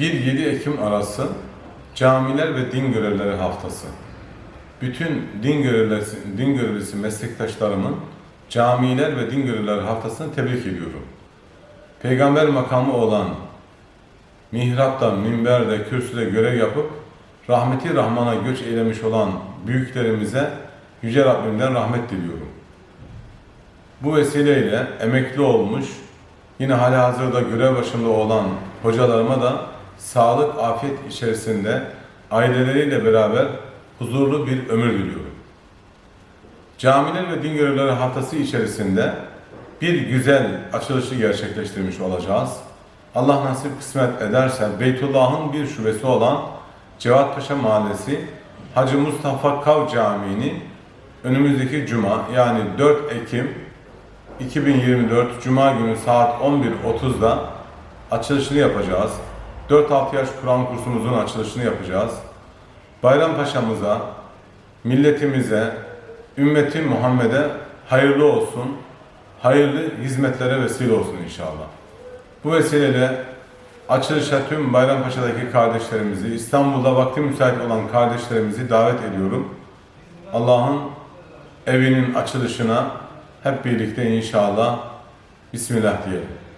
1-7 Ekim arası Camiler ve Din Görevlileri Haftası. Bütün din görevlisi, din görevlisi meslektaşlarımın Camiler ve Din Görevlileri Haftası'nı tebrik ediyorum. Peygamber makamı olan mihrapta, minberde, kürsüde görev yapıp rahmeti Rahman'a göç eylemiş olan büyüklerimize Yüce Rabbimden rahmet diliyorum. Bu vesileyle emekli olmuş, yine halihazırda görev başında olan hocalarıma da sağlık, afiyet içerisinde aileleriyle beraber huzurlu bir ömür diliyorum. Camiler ve Din Görevlileri Haftası içerisinde bir güzel açılışı gerçekleştirmiş olacağız. Allah nasip kısmet ederse Beytullah'ın bir şubesi olan Cevatpaşa Mahallesi Hacı Mustafa Kav Camii'ni önümüzdeki cuma yani 4 Ekim 2024 Cuma günü saat 11.30'da açılışını yapacağız. 4-6 yaş Kur'an kursumuzun açılışını yapacağız. Bayrampaşa'mıza, milletimize, ümmeti Muhammed'e hayırlı olsun, hayırlı hizmetlere vesile olsun inşallah. Bu vesileyle açılışa tüm Bayrampaşa'daki kardeşlerimizi, İstanbul'da vakti müsait olan kardeşlerimizi davet ediyorum. Allah'ın evinin açılışına hep birlikte inşallah Bismillah diyelim.